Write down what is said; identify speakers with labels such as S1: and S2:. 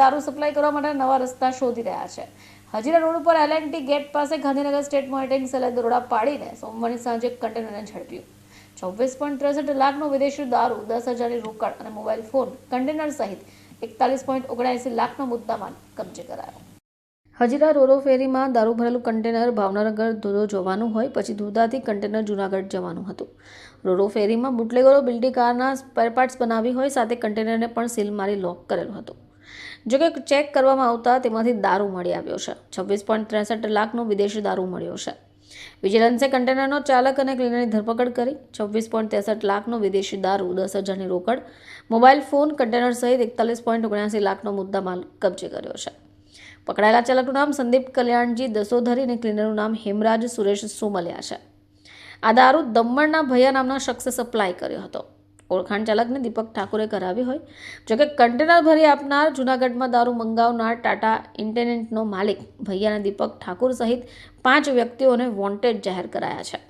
S1: દારૂ સપ્લાય કરવા માટે નવા રસ્તા શોધી રહ્યા છે. હજીરા રોડ ઉપર એલ ગેટ પાસે ગાંધીનગર સ્ટેટ મોનિટરિંગ સેલે દરોડા પાડીને સોમવારની સાંજે કન્ટેનરને ઝડપ્યું. છવ્વીસ પોઈન્ટ ત્રેસઠ લાખનો વિદેશી દારૂ, દસ હજારની રોકડ અને મોબાઈલ ફોન કન્ટેનર સહિત એકતાલીસ પોઈન્ટ ઓગણએસી લાખનો મુદ્દામાલ કબજે કરાયો. હજીરા રોરો ફેરીમાં દારૂ ભરેલું કન્ટેનર ભાવનગર ધોધો જવાનું હોય, પછી ધોધાથી કન્ટેનર જૂનાગઢ જવાનું હતું. રોરો ફેરીમાં બુટલેગરો બિલ્ડી કારના સ્પેરપાર્ટ્સ બનાવી હોય, સાથે કન્ટેનરને પણ સીલ મારી લોક કરેલું હતું. જોકે ચેક કરવામાં આવતા તેમાંથી દારૂ મળી આવ્યો છે. છવ્વીસ પોઈન્ટ ત્રેસઠ લાખનો વિદેશી દારૂ મળ્યો છે. વિજિલન્સે કન્ટેનરનો ચાલક અને ક્લીનરની ધરપકડ કરી. છવ્વીસ પોઈન્ટ ત્રેસઠ લાખનો વિદેશી દારૂ, દસ હજારની રોકડ, મોબાઈલ ફોન, કન્ટેનર સહિત એકતાલીસ પોઈન્ટ ઓગણ્યાસી લાખનો મુદ્દામાલ કબજે કર્યો છે. પકડાયેલા ચાલકનું નામ સંદીપ કલ્યાણજી દસોધરી અને ક્લીનરનું નામ હેમરાજ સુરેશ સોમલિયા છે. આ દારૂ દમણના ભૈયા નામના શખ્સે સપ્લાય કર્યો હતો. ઓળખાણ ચાલકને દીપક ઠાકોરે કરાવી હોય. જોકે કન્ટેનર ભરી આપનાર જૂનાગઢમાં દારૂ મંગાવનાર ટાટા ઇન્ટેનેન્ટનો માલિક ભૈયાના દીપક ઠાકોર સહિત પાંચ વ્યક્તિઓને વોન્ટેડ જાહેર કરાયા છે.